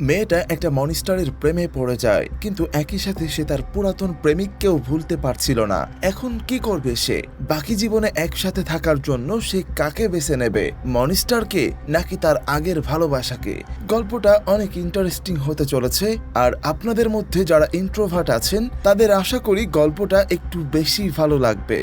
মেয়েটা একটা মনিস্টারের প্রেমে পড়ে যায়, কিন্তু একই সাথে সে তার পুরাতন প্রেমিককেও ভুলতে পারছিল না। এখন কি করবে সে? বাকি জীবনে একসাথে থাকার জন্য সে কাকে বেছে নেবে? মনিস্টারকে নাকি তার আগের ভালোবাসাকে? গল্পটা অনেক ইন্টারেস্টিং হতে চলেছে, আর আপনাদের মধ্যে যারা ইন্ট্রোভার্ট আছেন, তাদের আশা করি গল্পটা একটু বেশি ভালো লাগবে।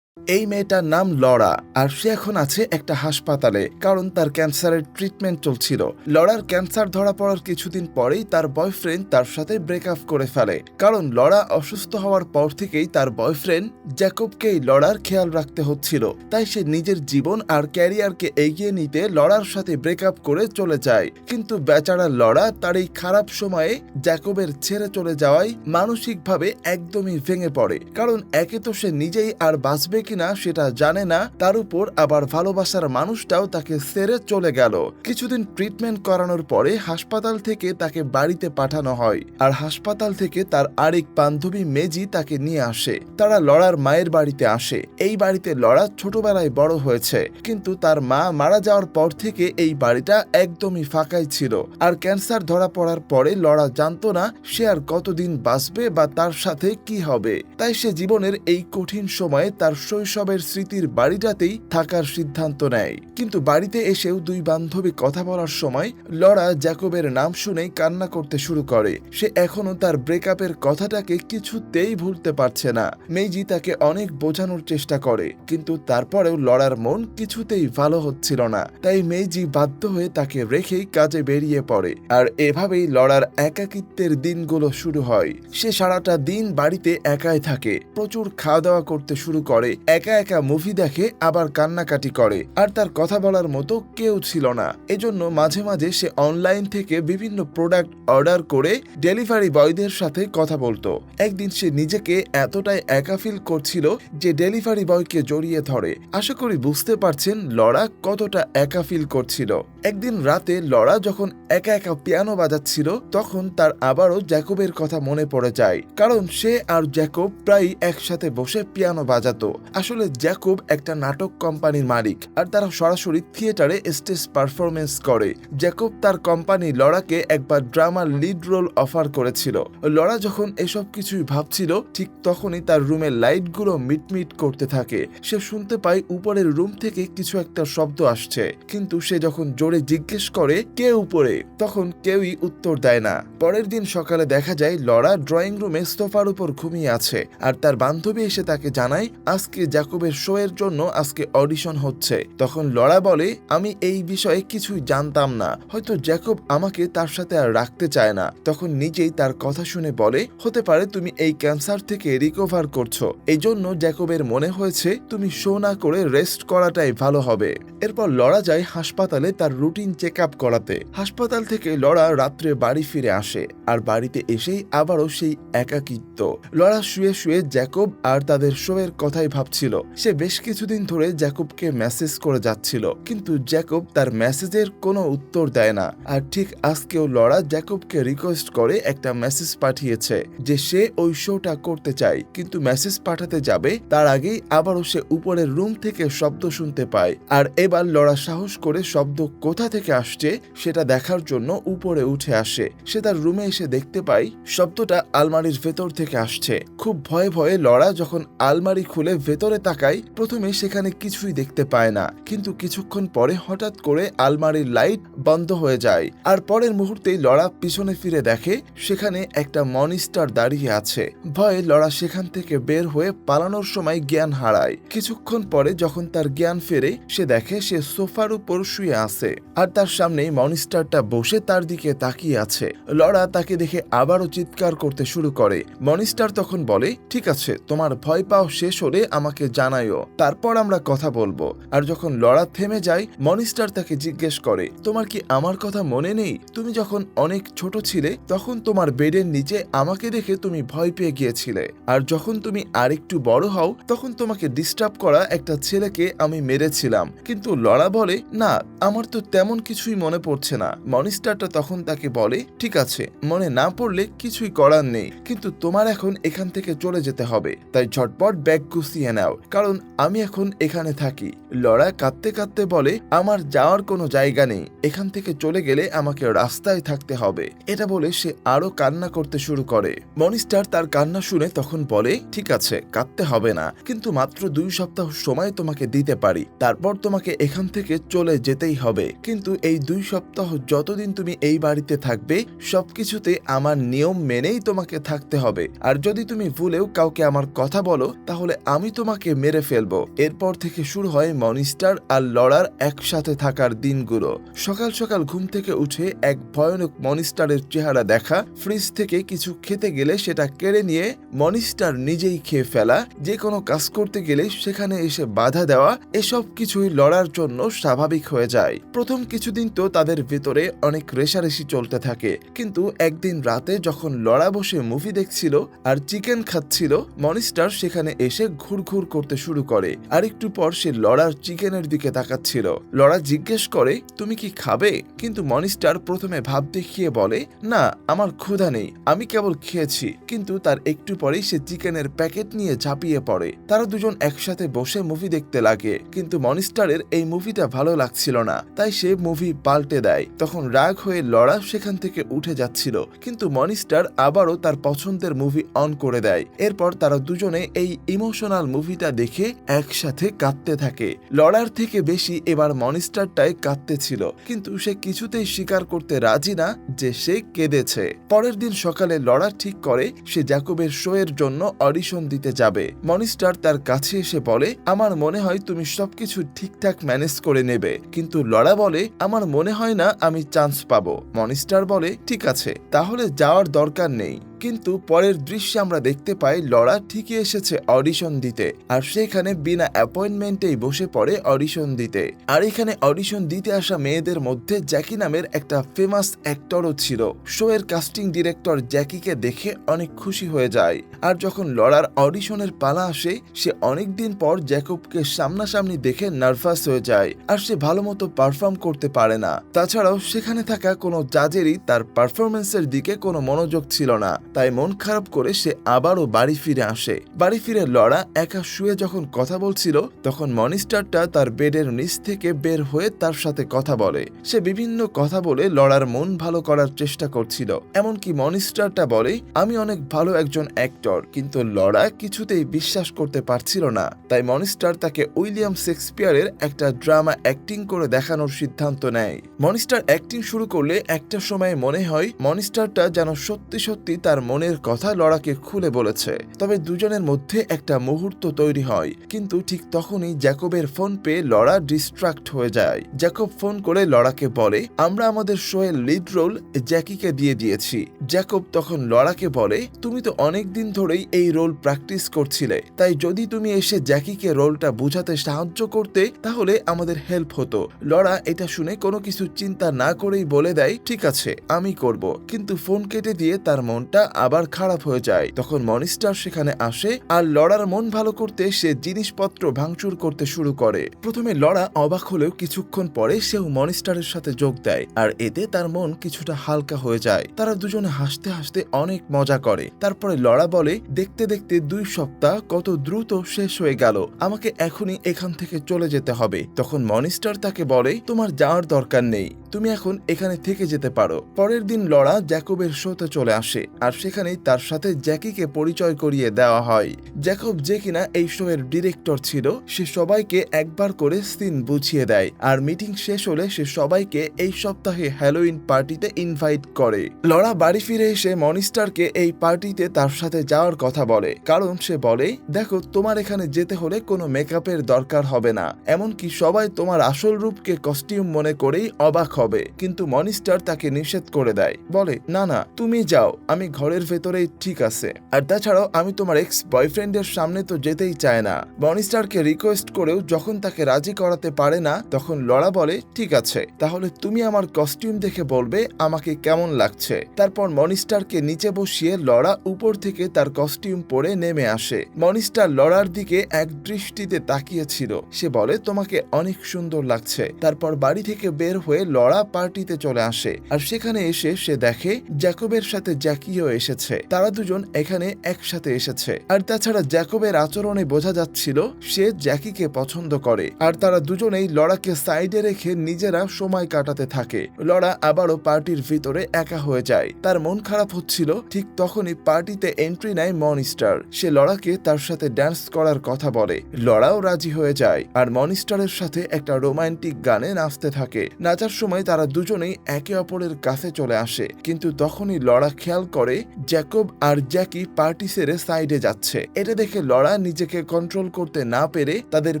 এই মেয়েটার নাম লড়া আর সে এখন আছে একটা হাসপাতালে, কারণ তার ক্যান্সারের ট্রিটমেন্ট চলছিল। লড়ার ক্যান্সার ধরা পড়ার কিছুদিন পরেই তার বয়ফ্রেন্ড তার সাথে ব্রেকআপ করে ফেলে, কারণ লড়া অসুস্থ হওয়ার পর থেকেই তার বয়ফ্রেন্ড জ্যাকবকেই লড়ার খেয়াল রাখতে হচ্ছিল। তাই সে নিজের জীবন আর ক্যারিয়ারকে এগিয়ে নিতে লড়ার সাথে ব্রেকআপ করে চলে যায়। কিন্তু বেচারা লড়া তার এই খারাপ সময়ে জ্যাকবের ছেড়ে চলে যাওয়ায় মানসিকভাবে একদমই ভেঙে পড়ে, কারণ একে তো সে নিজেই আর বাঁচবে কিনা সেটা জানে না, তার উপর আবার ভালোবাসার মানুষটাও তাকে ছেড়ে চলে গেল। কিছুদিন ট্রিটমেন্ট করানোর পরে হাসপাতাল থেকে তাকে বাড়িতে পাঠানো হয়, আর হাসপাতাল থেকে তার আরেক বান্ধবী মেজি তাকে নিয়ে আসে। তারা লড়ার মায়ের বাড়িতে আসে। এই বাড়িতে লড়া ছোটবেলায় বড় হয়েছে, কিন্তু তার মা মারা যাওয়ার পর থেকে এই বাড়িটা একদমই ফাঁকাই ছিল, আর ক্যান্সার ধরা পড়ার পরে লড়া জানতো না সে আর কতদিন বাঁচবে বা তার সাথে কি হবে। তাই সে জীবনের এই কঠিন সময়ে তার শৈশবের স্মৃতির বাড়িটাতেই থাকার সিদ্ধান্ত নেয়। কিন্তু বাড়িতে এসেও দুই বান্ধবী কথা বলার সময় লড়া জ্যাকবের নাম শুনেই কান্না করতে শুরু করে। সে এখনও তার ব্রেকআপের কথাটাকে কিছুতেই ভুলতে পারছে না। মেইজি তাকে অনেক বোঝানোর চেষ্টা করে, কিন্তু তারপরেও লড়ার মন কিছুতেই ভালো হচ্ছিল না। তাই মেইজি বাধ্য হয়ে তাকে রেখেই কাজে বেরিয়ে পড়ে। আর এভাবেই লড়ার একাকিত্বের দিনগুলো শুরু হয়। সে সারাটা দিন বাড়িতে একাই থাকে। প্রচুর খাওয়া দাওয়া করতে শুরু করে। একা একা মুভি দেখে আবার কান্নাকাটি করে। আর তার কথা বলার মতো কেউ ছিল না। এজন্য মাঝে মাঝে সে অনলাইন থেকে বিভিন্ন প্রোডাক্ট অর্ডার করে ডেলিভারি বয়দের সাথে কথা বলতো। একদিন সে নিজেকে এতটাই একা ফিল করছিল যে ডেলিভারি বয়কে জড়িয়ে ধরে। আশা করি বুঝতে পারছেন লড়া কতটা একা ফিল করছিল। একদিন রাতে লড়া যখন একা একা পিয়ানো বাজাচ্ছিল, তখন তার আবারও জ্যাকবের কথা মনে পড়ে যায়। কারণ সে আর জ্যাকব প্রায় একসাথে বসে পিয়ানো বাজাতো। আসলে জ্যাকব একটা নাটক কোম্পানির মালিক, আর তারা সরাসরি থিয়েটারে স্টেজ পারফরমেন্স করে। জ্যাকব তার কোম্পানি লড়াকে একবার ড্রামার লিড রোল অফার করেছিল। লড়া যখন এসব কিছুই ভাবছিল, ঠিক তখনই তার রুমের লাইটগুলো মিটমিট করতে থাকে। সে শুনতে পায় উপরের রুম থেকে কিছু একটা শব্দ আসছে। কিন্তু সে যখন জোরে জিজ্ঞেস করে, কে উপরে? তখন কেউই উত্তর দেয় না। পরের দিন সকালে দেখা যায় লড়া ড্রয়িং রুমে সোফার উপর ঘুমিয়ে আছে, আর তার বান্ধবী এসে তাকে জানায়, আজকে জ্যাকবের শো এর জন্য আজকে অডিশন হচ্ছে। তখন লড়া বলে, আমি এই বিষয়ে কিছুই জানতাম না। হয়তো জ্যাকব আমাকে তার সাথে আর রাখতে চায় না। তখন নিজেই তার কথা শুনে বলে, হতে পারে তুমি এই ক্যান্সার থেকে রিকভার করছ। এই জন্য জ্যাকবের মনে হয়েছে, তুমি শো না করে রেস্ট করাটাই ভালো হবে। এরপর লড়া যায় হাসপাতালে তার রুটিন চেক আপ করাতে। হাসপাতাল থেকে লড়া রাত্রে বাড়ি ফিরে আসে আর বাড়িতে এসেই আবারও সেই একাকিত্ব। লড়া শুয়ে শুয়ে জ্যাকব আর তাদের শো এর কথাই ভাবছিল সে বেশ কিছুদিন ধরে জ্যাকবকে মেসেজ করে যাচ্ছিল, কিন্তু জ্যাকব তার মেসেজের কোনো উত্তর দেয় না। আর ঠিক আজকেও লড়া জ্যাকবকে রিকোয়েস্ট করে একটা মেসেজ পাঠিয়েছে যে সে ওই শোটা করতে চায়, কিন্তু মেসেজ পাঠাতে যাবে, তার আগেই আবারও সে উপরের রুম থেকে শব্দ শুনতে পায়। আর এবার লড়া সাহস করে শব্দ কোথা থেকে আসছে, সেটা দেখার জন্য উপরে উঠে আসে। সে তার রুমে এসে দেখতে পায়, শব্দটা আলমারির ভেতর থেকে আসছে। খুব ভয়ে ভয়ে লড়া যখন আলমারি খুলে ভেতরে তাকায় প্রথমে সেখানে কিছুই দেখতে পায় না। কিন্তু কিছুক্ষণ পরে হঠাৎ করে আলমারির লাইট বন্ধ হয়ে যায় আর পরের মুহূর্তেই লড়া পিছনে ফিরে দেখে সেখানে একটা মনিস্টার দাঁড়িয়ে আছে। ভয়ে লড়া সেখান থেকে বের হয়ে পালানোর সময় জ্ঞান হারায়। কিছুক্ষণ পরে যখন তার জ্ঞান ফেরে, সে দেখে সে সোফার উপর শুয়ে আছে আর তার সামনেই মনিস্টারটা বসে তার দিকে তাকিয়ে আছে। লড়া তাকে দেখে আবারও চিৎকার করতে শুরু করে। মনিস্টার তখন বলে, ঠিক আছে, তোমার ভয় পাও শেষ হলে আমাকে জানাইও তারপর আমরা কথা বলব। আর যখন লড়া থেমে যায়, মনিস্টার তাকে জিজ্ঞেস করে, তোমার কি আমার কথা মনে নেই? তুমি যখন অনেক ছোট ছিলে, তখন তোমার বেডের নিচে আমাকে দেখে তুমি ভয় পেয়ে গিয়েছিলে। আর যখন তুমি আরেকটু বড় হও, তখন তোমাকে ডিস্টার্ব করা একটা ছেলেকে আমি মেরেছিলাম। কিন্তু লড়া বলে, না, আমার তো তেমন কিছুই মনে পড়ছে না। মনিস্টারটা তখন তাকে বলে, ঠিক আছে, মনে না পড়লে কিছুই করার নেই। কিন্তু তোমার এখন এখান থেকে চলে যেতে হবে। তাই ঝটপট ব্যাগ গুছিয়ে নাও। কারণ আমি এখন এখানে থাকি। লড়া কাঁদতে কাঁদতে বলে, আমার যাওয়ার কোনো জায়গা নেই। এখান থেকে চলে গেলে আমাকে রাস্তায় থাকতে হবে। এটা বলে সে আরও কান্না করতে শুরু করে। মনিস্টার তার কান্না শুনে তখন বলে, ঠিক আছে, কাঁদতে হবে না, কিন্তু মাত্র দুই সপ্তাহ সময় তোমাকে দিতে পারি। তারপর তোমাকে এখান থেকে চলে যেতেই হবে। কিন্তু এই দুই সপ্তাহ যতদিন তুমি এই বাড়িতে থাকবে, সবকিছুতে আমার নিয়ম মেনেই তোমাকে থাকতে হবে। আর যদি তুমি ভুলেও কাউকে আমার কথা বলো, তাহলে আমি তোমাকে মেরে ফেলব। এরপর থেকে শুরু হয় মনিস্টার আর লড়ার একসাথে থাকার দিনগুলো। সকাল সকাল ঘুম থেকে উঠে এক ভয়ানক মনিস্টারের চেহারা দেখা, ফ্রিজ থেকে কিছু খেতে গেলে সেটা কেড়ে নিয়ে মনিস্টার নিজেই খেয়ে ফেলা যে কোনো কাজ করতে গেলে সেখানে এসে বাধা দেওয়া, এসব কিছুই লড়ার জন্য স্বাভাবিক হয়ে যায়। প্রথম কিছুদিন তো তাদের ভেতরে অনেক রেশারেশি চলতে থাকে। কিন্তু একদিন রাতে যখন লড়া বসে মুভি দেখছিল আর চিকেন খাচ্ছিল, মনিস্টার সেখানে এসে ঘুরঘুর করতে শুরু করে। আর একটু পর সে লড়ার চিকেনের দিকে তাকাচ্ছিল। লড়া জিজ্ঞেস করে, তুমি কি খাবে? কিন্তু মনিস্টার প্রথমে ভাব দেখিয়ে বলে, না, আমার ক্ষুধা নেই। আমি কেবল খেয়েছি। কিন্তু তার একটু পরেই সে চিকেনের প্যাকেট নিয়ে ঝাঁপিয়ে পড়ে। তারা দুজন একসাথে বসে মুভি দেখতে লাগে। কিন্তু মনিস্টারের এই মুভিটা ভালো লাগছিল না। তাই সে মুভি পাল্টে দেয়। তখন রাগ হয়ে লড়া সেখান থেকে উঠে যাচ্ছিল। কিন্তু মনিস্টার আবারও তার পছন্দের মুভি অন করে দেয়। এরপর তারা দুজনে এই ইমোশনাল মুভিটা দেখে একসাথে কাঁদতে থাকে। লড়ার থেকে বেশি এবার মনিস্টারটাই কাঁদতে ছিল কিন্তু সে কিছুতেই স্বীকার করতে রাজি না যে সে কেঁদেছে। পরের দিন সকালে লড়া ঠিক করে সে জ্যাকবের শো এর জন্য অডিশন দিতে যাবে। মনিস্টার তার কাছে এসে বলে, আমার মনে হয় তুমি সবকিছু ঠিকঠাক ম্যানেজ করে নেবে, কিন্তু লড়া বলে, আমার মনে হয় না আমি চান্স পাবো। মনিস্টার বলে, ঠিক আছে, তাহলে যাওয়ার দরকার নেই। কিন্তু পরের দৃশ্যে আমরা দেখতে পাই লড়া ঠিকই এসেছে অডিশন দিতে। আর সেখানে বিনা অ্যাপয়েন্টমেন্টেই বসে পড়ে অডিশন দিতে। আর এখানে অডিশন দিতে আসা মেয়েদের মধ্যে জ্যাকি নামের একটা ফেমাস অ্যাক্টরও ছিল। শো এর কাস্টিং ডিরেক্টর জ্যাকিকে দেখে অনেক খুশি হয়ে যায়। আর যখন লড়ার অডিশনের পালা আসে, সে অনেকদিন পর জ্যাকবকে সামনাসামনি দেখে নার্ভাস হয়ে যায়। আর সে ভালো মতো পারফর্ম করতে পারে না। তাছাড়াও সেখানে থাকা কোনো জাজেরই তার পারফরমেন্সের দিকে কোনো মনোযোগ ছিল না। তাই মন খারাপ করে সে আবারও বাড়ি ফিরে আসে। বাড়ি ফিরে লড়া একা শুয়ে যখন কথা বলছিল, তখন মনিস্টারটা তার বেডের নিচ থেকে বের হয়ে তার সাথে কথা বলে। সে বিভিন্ন কথা বলে লড়ার মন ভালো করার চেষ্টা করছিল। এমনকি মনিস্টারটা বলে, আমি অনেক ভালো একজন অ্যাক্টর, কিন্তু লড়া কিছুতেই বিশ্বাস করতে পারছিল না। তাই মনিস্টার তাকে উইলিয়াম শেক্সপিয়ারের একটা ড্রামা অ্যাক্টিং করে দেখানোর সিদ্ধান্ত নেয়। মনিস্টার অ্যাক্টিং শুরু করলে একটা সময় মনে হয় মনিস্টারটা যেন সত্যি সত্যি তার মনের কথা লড়াকে খুলে বলেছে। তবে দুজনের মধ্যে একটা মুহূর্ত তৈরি হয়, কিন্তু ঠিক তখনই জ্যাকবের ফোন পেয়ে লড়া ডিস্ট্রাক্ট হয়ে যায়। জ্যাকব ফোন করে লড়াকে বলে, আমরা আমাদের শোয়ের লিড রোল জ্যাকিকে দিয়ে দিয়েছি। জ্যাকব তখন লড়াকে বলে, তুমি তো অনেক দিন ধরেই এই রোল প্র্যাকটিস করছিলে, তাই যদি তুমি এসে জ্যাকিকে রোলটা বোঝাতে সাহায্য করতে, তাহলে আমাদের হেল্প হতো। লড়া এটা শুনে কোনো কিছু চিন্তা না করেই বলে দেয়, ঠিক আছে, আমি করব। কিন্তু ফোন কেটে দিয়ে তার মনটা আবার খারাপ হয়ে যায়। তখন মনিস্টার সেখানে আসে আর লড়ার মন ভালো করতে সে জিনিসপত্র ভাঙচুর করতে শুরু করে। প্রথমে লড়া অবাক হলেও কিছুক্ষণ পরে সেও মনিস্টারের সাথে যোগ দেয় আর এতে তার মন কিছুটা হালকা হয়ে যায়। তারা দুজনে হাসতে হাসতে অনেক মজা করে। তারপরে লড়া বলে, দেখতে দেখতে দুই সপ্তাহ কত দ্রুত শেষ হয়ে গেল। আমাকে এখনই এখান থেকে চলে যেতে হবে। তখন মনিস্টার তাকে বলে, তোমার যাওয়ার দরকার নেই। তুমি এখন এখানে থেকে যেতে পারো। পরের দিন লড়া জ্যাকবের শোতে চলে আসে আর সেখানেই তার সাথে জ্যাকিকে পরিচয় করিয়ে দেওয়া হয়। জ্যাকব যে কিনা এই শো এর ডিরেক্টর ছিল, সে সবাইকে একবার করে সিন বুঝিয়ে দেয় আর মিটিং শেষ হলে সে সবাইকে এই সপ্তাহে হ্যালোইন পার্টিতে ইনভাইট করে। লড়া বাড়ি ফিরে এসে মনিস্টারকে এই পার্টিতে তার সাথে যাওয়ার কথা বলে, কারণ সে বলে, দেখো, তোমার এখানে যেতে হলে কোনো মেকআপের দরকার হবে না। এমনকি সবাই তোমার আসল রূপকে কস্টিউম মনে করেই অবাক হবে। কিন্তু মনিস্টার তাকে নিষেধ করে দেয়, বলে, না না, তুমি যাও, আমি ঘরের ভেতরেই ঠিক আছে। আর তাছাড়াও আমি তোমার এক্স বয়ফ্রেন্ডের সামনে তো যেতেই চায় না। মনিস্টারকে রিকোয়েস্ট করেও যখন তাকে রাজি করাতে পারে না, তখন লড়া বলে, ঠিক আছে, তাহলে তুমি আমার কস্টিউম দেখে বলবে আমাকে কেমন লাগছে। তারপর মনিস্টারকে নিচে বসিয়ে লড়া উপর থেকে তার কস্টিউম পরে নেমে আসে। মনিস্টার লড়ার দিকে এক দৃষ্টিতে তাকিয়েছিল। সে বলে, তোমাকে অনেক সুন্দর লাগছে। তারপর বাড়ি থেকে বের হয়ে লড়া পার্টিতে চলে আসে। আর সেখানে এসে সে দেখে, জ্যাকবের সাথে জ্যাকিও এসেছে। তারা দুজন এখানে একসাথে এসেছে। আর তাছাড়া জ্যাকবের আচরণে বোঝা যাচ্ছিল, সে জ্যাকিকে পছন্দ করে। আর তারা দুজনেই লড়াকে সাইডে রেখে নিজেরা সময় কাটাতে থাকে। লড়া আবারও পার্টির ভিতরে একা হয়ে যায়। তার মন খারাপ হচ্ছিল, ঠিক তখনই পার্টিতে এন্ট্রি নেয় মনিস্টার। সে লড়াকে তার সাথে ড্যান্স করার কথা বলে। লড়াও রাজি হয়ে যায়। আর মনিস্টারের সাথে একটা রোমান্টিক গানে নাচতে থাকে। নাচার সময় তারা দুজনেই একে অপরের কাছে চলে আসে। কিন্তু তখনই লড়া খেয়াল করে জ্যাকব আর জ্যাকি পার্টি সেরে সাইডে যাচ্ছে। এটা দেখে লড়া নিজেকে কন্ট্রোল করতে না পেরে তাদের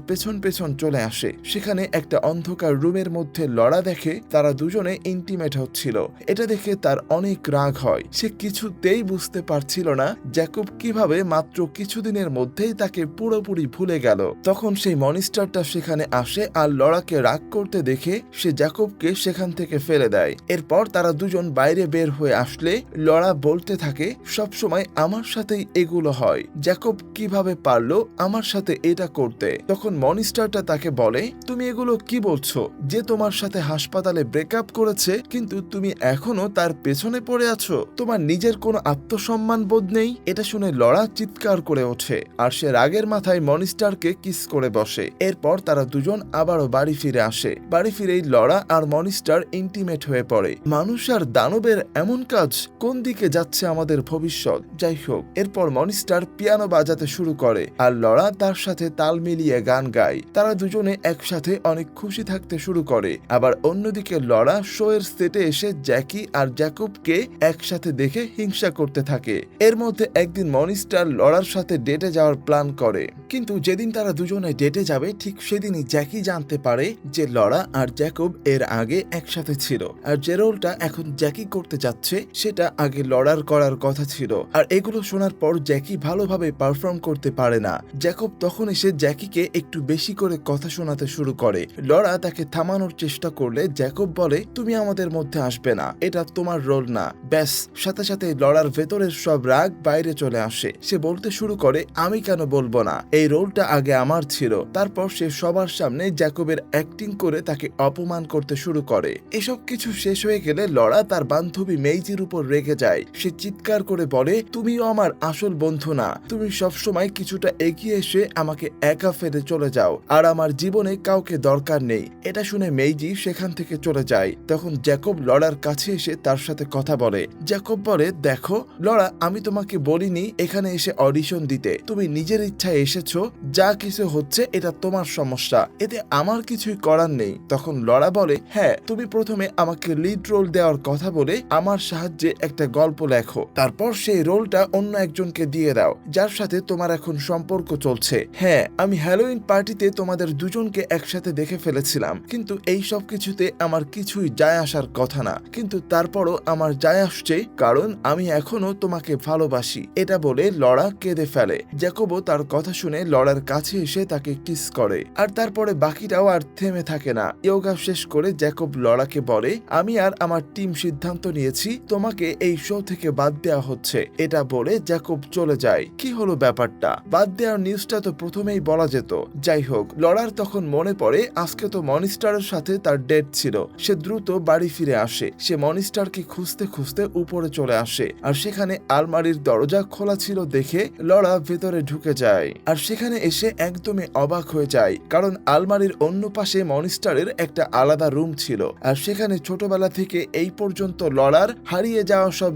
পেছন পেছন চলে আসে। সেখানে একটা অন্ধকার রুমের মধ্যে লড়া দেখে তারা দুজনে ইন্টিমেট হচ্ছিল। এটা দেখে তার অনেক রাগ হয়। সে কিছুতেই বুঝতে পারছিল না জ্যাকব কীভাবে মাত্র কিছুদিনের মধ্যেই তাকে পুরোপুরি ভুলে গেল। তখন সেই মনিস্টারটা সেখানে আসে আর লড়াকে রাগ করতে দেখে সে জ্যাকবকে সেখান থেকে ফেলে দেয়। এরপর তারা দুজন বাইরে বের হয়ে আসলে লড়া বলতে থাকে, সবসময় আমার সাথেই এগুলো হয়। জ্যাকব কীভাবে পারল আমার সাথে এটা করতে? তখন মনিস্টারটা তাকে বলে, তুমি এগুলো কি বলছো? যে তোমার সাথে হাসপাতালে ব্রেকআপ করেছে, কিন্তু তুমি এখনও তার পেছনে পড়ে আছো। তোমার নিজের কোনো আত্মসম্মান বোধ নেই? এটা শুনে লড়া চিৎকার করে ওঠে, আর সে রাগের মাথায় মনিস্টারকে কিস করে বসে। এরপর তারা দুজন আবারও বাড়ি ফিরে আসে। বাড়ি ফিরেই লড়া আর মনিস্টার ইন্টিমেট হয়ে পড়ে। মানুষ আর দানবের এমন কাজ কোন দিকে যাচ্ছে আমাদের ভবিষ্যৎ। যাই হোক, এরপর মনিস্টার পিয়ানো বাজাতে শুরু করে আর লড়া তার সাথে তাল মিলিয়ে গান গায়। তারা দুজনে একসাথে অনেক খুশি থাকতে শুরু করে। আবার অন্যদিকে লড়া শো এর সেটে এসে জ্যাকি আর জ্যাকবকে একসাথে দেখে হিংসা করতে থাকে। এর মধ্যে একদিন মনিস্টার লড়ার সাথে ডেটে যাওয়ার প্ল্যান করে। কিন্তু যেদিন তারা দুজনে ডেটে যাবে, ঠিক সেদিনই জ্যাকি জানতে পারে যে লড়া আর জ্যাকব এর আগে একসাথে ছিল। আর যে রোলটা এখন জ্যাকি করতে যাচ্ছে, সেটা আগে লড়ার করার কথা ছিল। আর এগুলো শোনার পর জ্যাকি ভালোভাবে পারফর্ম করতে পারে না। জ্যাকব তখন এসে জ্যাকিকে একটু বেশি করে কথা শোনাতে শুরু করে। লড়া তাকে থামানোর চেষ্টা করলে জ্যাকব বলে, তুমি আমাদের মধ্যে আসবে না। এটা তোমার রোল না। ব্যাস, সাথে সাথে লড়ার ভেতরের সব রাগ বাইরে চলে আসে। সে বলতে শুরু করে, আমি কেন বলব না? এই রোলটা আগে আমার ছিল। তারপর সে সবার সামনে জ্যাকবের অ্যাক্টিং করে তাকে অপমান করতে শুরু করে। এসব কিছু শেষ হয়ে গেলে লড়া তার বান্ধবী মেইজির উপর রেগে যায়। সে চিৎকার করে বলে, তুমিও আমার আসল বন্ধু না। তুমি সবসময় কিছুটা এগিয়ে এসে আমাকে একা ফেলে চলে যাও। আর আমার জীবনে কাউকে দরকার নেই এটা শুনে মেইজি সেখান থেকে চলে যায়। তখন জ্যাকব লড়ার কাছে এসে তার সাথে কথা বলে। জ্যাকব বলে, দেখো লড়া আমি তোমাকে বলিনি এখানে এসে অডিশন দিতে। তুমি নিজের ইচ্ছায় এসেছ। যা কিছু হচ্ছে এটা তোমার সমস্যা। এতে আমার কিছুই করার নেই তখন লড়া বলে হ্যাঁ তুমি প্রথমে আমাকে লিড রোল দেওয়ার কথা বলে আমার সাহায্যে একটা গল্প লেখো। তারপর সেই রোলটা অন্য একজনকে দিয়ে দাও, যার সাথে তোমার এখন সম্পর্ক চলছে। হ্যাঁ আমি হ্যালোইন পার্টিতে তোমাদের দুজনকে একসাথে দেখে ফেলেছিলাম, কিন্তু এই সব কিছুতে আমার কিছুই যায় আসার কথা না। কিন্তু তারপরও আমার যায় আসছে, কারণ আমি এখনও তোমাকে ভালোবাসি। এটা বলে লড়া কেঁদে ফেলে। জ্যাকবও তার কথা শুনে লড়ার কাছে এসে তাকে কিস করে। আর তারপরে বাকিটাও আর থেমে থাকে না। ইয়োগা শেষ করে জ্যাকব লড়াকে বলে, আমি আর আমার টিম সিদ্ধান্ত নিয়েছি, তোমাকে এই শো থেকে বাদ দেওয়া হচ্ছে। এটা বলে জ্যাকব চলে যায়। কি হলো ব্যাপারটা? বাদ দেওয়ার নিউজটা তো প্রথমেই বলা যেত। যাই হোক লড়ার তখন মনে পড়ে, আজকে তো মনিস্টারের সাথে তার ডেট ছিল। সে দ্রুত বাড়ি ফিরে আসে। সে মনিস্টারকে খুঁজতে খুঁজতে উপরে চলে আসে। আর সেখানে আলমারির দরজা খোলা ছিল দেখে লড়া ভেতরে ঢুকে যায়। আর সেখানে এসে একদমই অবাক হয়ে যায়, কারণ আলমারির অন্য পাশে মনিস্টারের একটা আলাদা রুম ছিল। আর সেখানে ছোটবেলা থেকে এই পর্যন্ত লড়ার হারিয়ে যাওয়া সব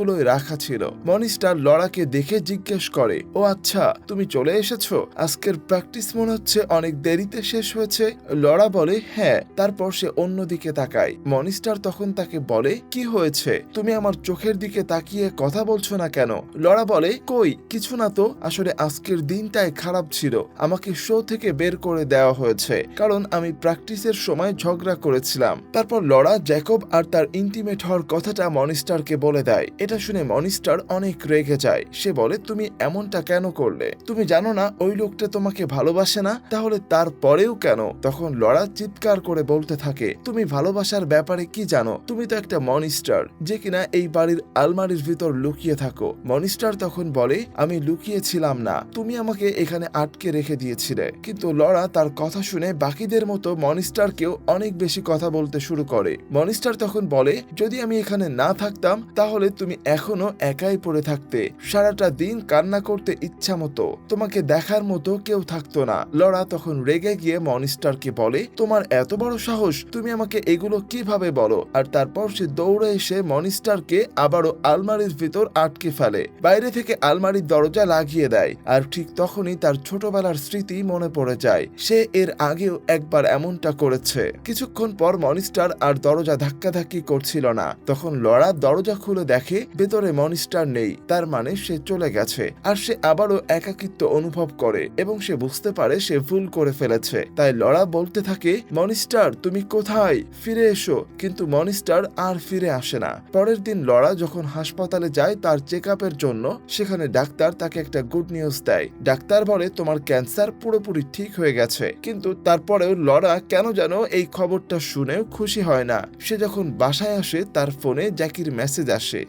জিনিসগুলোই রাখা ছিল। মনিস্টার লড়াকে দেখে জিজ্ঞেস করে, ও আচ্ছা তুমি চলে এসেছ? আজকের প্র্যাকটিস মনে হচ্ছে অনেক দেরিতে শেষ হয়েছে। লড়া বলে হ্যাঁ। তারপর সে অন্যদিকে তাকায়। মনিস্টার তখন তাকে বলে, কি হয়েছে? তুমি আমার চোখের দিকে তাকিয়ে কথা বলছো না কেন? লড়া বলে, কই, কিছু না তো। আসলে আজকের দিনটাই খারাপ ছিল। আমাকে শো থেকে বের করে দেওয়া হয়েছে, কারণ আমি প্র্যাকটিসের সময় ঝগড়া করেছিলাম। তারপর লড়া জ্যাকব আর তার ইন্টিমেট হওয়ার কথাটা মনিস্টারকে বলে দেয়। এটা শুনে মনিস্টার অনেক রেগে যায়। সে বলে, তুমি এমনটা কেন করলে? তুমি জানো না, ওই লোকটা তোমাকে ভালোবাসে না? তাহলে তারপরেও কেন? তখন লড়া চিৎকার করে বলতে থাকে, তুমি ভালোবাসার ব্যাপারে কি জানো? তুমি তো একটা মনিস্টার, যে কিনা এই বাড়ির আলমারির ভিতর লুকিয়ে থাকো। মনিস্টার তখন বলে, আমি লুকিয়েছিলাম না, তুমি আমাকে এখানে আটকে রেখে দিয়েছিলে। কিন্তু লড়া তার কথা শুনে বাকিদের মতো মনিস্টারকেও অনেক বেশি কথা বলতে শুরু করে। মনিস্টার তখন বলে, যদি আমি এখানে না থাকতাম, তাহলে তুমি এখনও একাই পড়ে থাকতে। সারাটা দিন কান্না করতে ইচ্ছা মতো। তোমাকে দেখার মতো কেউ থাকতো না। লড়া তখন রেগে গিয়ে মনিস্টারকে বলে, তোমার এত বড় সাহস, তুমি আমাকে এগুলো কীভাবে বলো? আর তারপর সে দৌড়ে এসে মনিস্টারকে আবারও আলমারির ভিতর আটকে ফেলে। বাইরে থেকে আলমারির দরজা লাগিয়ে দেয়। আর ঠিক তখনই তার ছোটবেলার স্মৃতি মনে পড়ে যায়। সে এর আগেও একবার এমনটা করেছে। কিছুক্ষণ পর মনিস্টার আর দরজা ধাক্কাধাক্কি করছিল না। তখন লড়া দরজা খুলে দেখে ভেতরে মনিস্টার নেই, তার মানে সে চলে গেছে। আর সে আবারও একাকিত্ব অনুভব করে এবং সে বুঝতে পারে সে ভুল করে ফেলেছে। তাই লড়া বলতে থাকে, মনিস্টার, তুমি কোথায়? ফিরে এসো। কিন্তু মনিস্টার আর ফিরে আসে না। পরের দিন লড়া যখন হাসপাতালে যায় তার চেক জন্য, সেখানে ডাক্তার তাকে একটা গুড নিউজ দেয়। ডাক্তার বলে, তোমার ক্যান্সার পুরোপুরি ঠিক হয়ে গেছে। কিন্তু তারপরেও লড়া কেন যেন এই খবরটা শুনেও খুশি হয় না। সে যখন বাসায় আসে, তার ফোনে জ্যাকির মেসেজ আসে।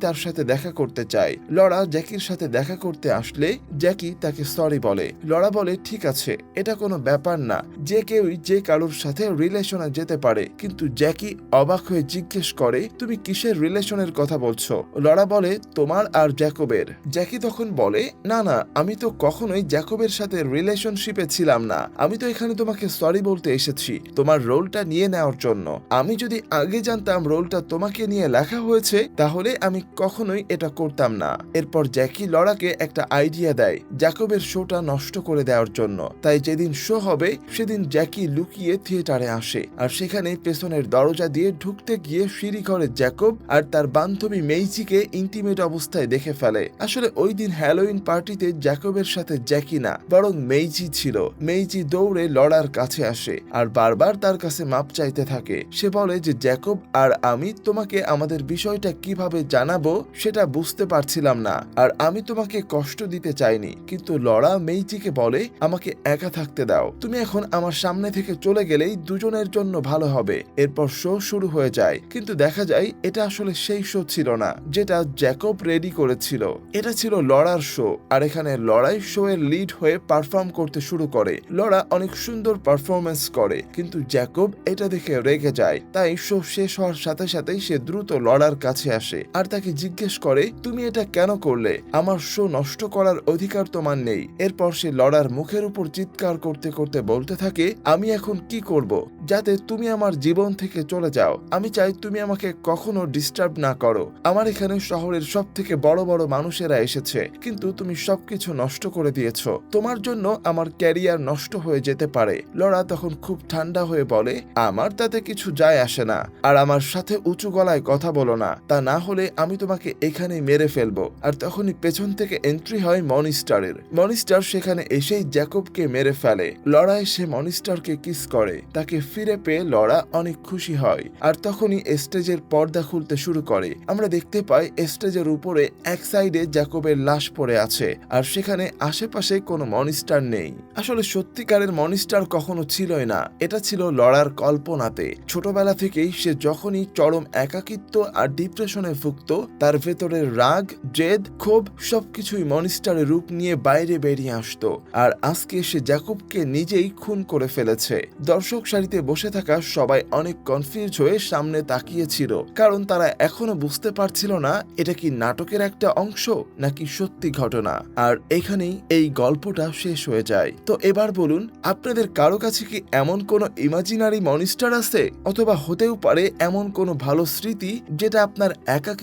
তার সাথে দেখা করতে চায়। লড়া জ্যাকির সাথে দেখা করতে আসলে জ্যাকি তাকে সরি বলে। লড়া বলে, ঠিক আছে, এটা কোনো ব্যাপার না। যে কেউই যে কারোর সাথে রিলেশনে যেতে পারে, কিন্তু জ্যাকি অবাক হয়ে জিজ্ঞেস করে, তুমি কিসের রিলেশনের কথা বলছো? লড়া বলে, তোমার আর জ্যাকবের। জ্যাকি তখন বলে, না না, আমি তো কখনোই জ্যাকবের সাথে রিলেশনশিপে ছিলাম না। আমি তো এখানে তোমাকে সরি বলতে এসেছি। তোমার রোলটা নিয়ে নেওয়ার জন্য। আমি যদি আগে জানতাম রোলটা তোমাকে নিয়ে লেখা হয়েছে, তাহলে আমি কখনোই এটা করতাম না। এরপর জ্যাকি লড়াকে একটা আইডিয়া দেয়, জ্যাকবের শোটা নষ্ট করে দেওয়ার জন্য। তাই যেদিন শো হবে, সেদিন জ্যাকি লুকিয়ে থিয়েটারে আসে। আর সেখানে পেছনের দরজা দিয়ে ঢুকতে গিয়ে সিঁড়ি ঘরে জ্যাকব আর তার বান্ধবী মেইজিকে ইন্টিমেট অবস্থায় দেখে ফেলে। আসলে ওই দিন হ্যালোইন পার্টিতে জ্যাকবের সাথে জ্যাকি না, বরং মেইজি ছিল। মেইজি দৌড়ে লড়ার কাছে আসে আর বারবার তার কাছে মাপ চাইতে থাকে। সে বলে যে, জ্যাকব আর আমি তোমাকে আমাদের বিষয়টা কীভাবে জানাব, সেটা বুঝতে পারছিলাম না। আর আমি তোমাকে কষ্ট দিতে চাইনি, কিন্তু লড়া মেইজিকে বলে, আমাকে একা থাকতে দাও। তুমি এখন আমার সামনে থেকে চলে গেলেই দুজনের জন্য ভালো হবে। এরপর শো শুরু হয়ে যায়। কিন্তু দেখা যায়, এটা আসলে সেই শো ছিল না, যেটা জ্যাকব রেডি করেছিল। এটা ছিল লড়ার শো, আর এখানে লড়াই শো এর লিড হয়ে পারফর্ম করতে শুরু করে। লড়া অনেক সুন্দর পারফরমেন্স করে, কিন্তু জ্যাকব এটা দেখে রেগে যায়। তাই শো শেষ হওয়ার সাথে সাথেই সে দ্রুত লড়ার কাছে আসে। আর তাকে জিজ্ঞেস করে, তুমি এটা কেন করলে? আমার শো নষ্ট করার অধিকার তোমার নেই। এরপর সে লড়ার মুখের উপর চিৎকার করতে করতে বলতে থাকে, আমি এখন কি করব? যাতে তুমি আমার জীবন থেকে চলে যাও। আমি চাই তুমি আমাকে কখনো ডিস্টার্ব না করো। আমার এখানে শহরের সব থেকে বড় বড় মানুষেরা এসেছে, কিন্তু তুমি সবকিছু নষ্ট করে দিয়েছ। তোমার জন্য আমার ক্যারিয়ার নষ্ট হয়ে যেতে পারে। লড়া তখন খুব ঠান্ডা হয়ে বলে, আমার তাতে কিছু যায় আসে না। আর আমার সাথে উঁচু গলায় কথা বলো না। তা না হলে আমি তোমাকে এখানে মেরে ফেলব। আর তখনই পেছন থেকে এন্ট্রি হয় মনিস্টারের। মনিস্টার সেখানে এসেই জ্যাকবকে মেরে ফেলে। লড়া এসে মনিস্টারকে কিস করে। তাকে ফিরে পেয়ে লড়া অনেক খুশি হয়। আর তখনই স্টেজের পর্দা খুলতে শুরু করে। আমরা দেখতে পাই স্টেজের উপরে এক সাইডে জ্যাকবের লাশ পড়ে আছে। আর সেখানে আশেপাশে কোনো মনিস্টার নেই। আসলে সত্যিকারের মনিস্টার কখনো ছিলই না। এটা ছিল লড়ার কল্পনাতে। ছোটবেলা থেকেই সে যখনই চরম একাকিত্ব আর ডিপ্রেশনে ভুগত তার ভেতরের রাগ, জেদ, ক্ষোভ, সবকিছুই মনিস্টারের রূপ নিয়ে বাইরে বেরিয়ে আসতো। আর আজকে সে জ্যাকবকে নিজেই খুন করে ফেলেছে। দর্শক সারিতে বসে থাকা সবাই অনেক কনফিউজ হয়ে সামনে তাকিয়েছিল। কারণ তারা এখনও বুঝতে পারছিল না, এটা কি নাটকের একটা অংশ নাকি সত্যি ঘটনা। আর এখানেই এই গল্পটা শেষ হয়ে যায়। তো এবার বলুন, আপনাদের কারও কাছে কি এমন কোনো ইমাজিনারি মনিস্টার আছে? অথবা হতেও পারে এমন কোনো ভালো স্মৃতি যেটা আপনার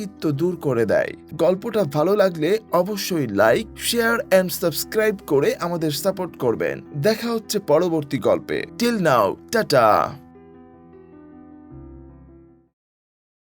একাকিত্ব দূর করে দেয়। গল্পটা ভালো লাগলে অবশ্যই লাইক শেয়ার অ্যান্ড সাবস্ক্রাইব করে আমাদের সাপোর্ট করবেন। দেখা হচ্ছে পরবর্তী গল্পে। Till now tata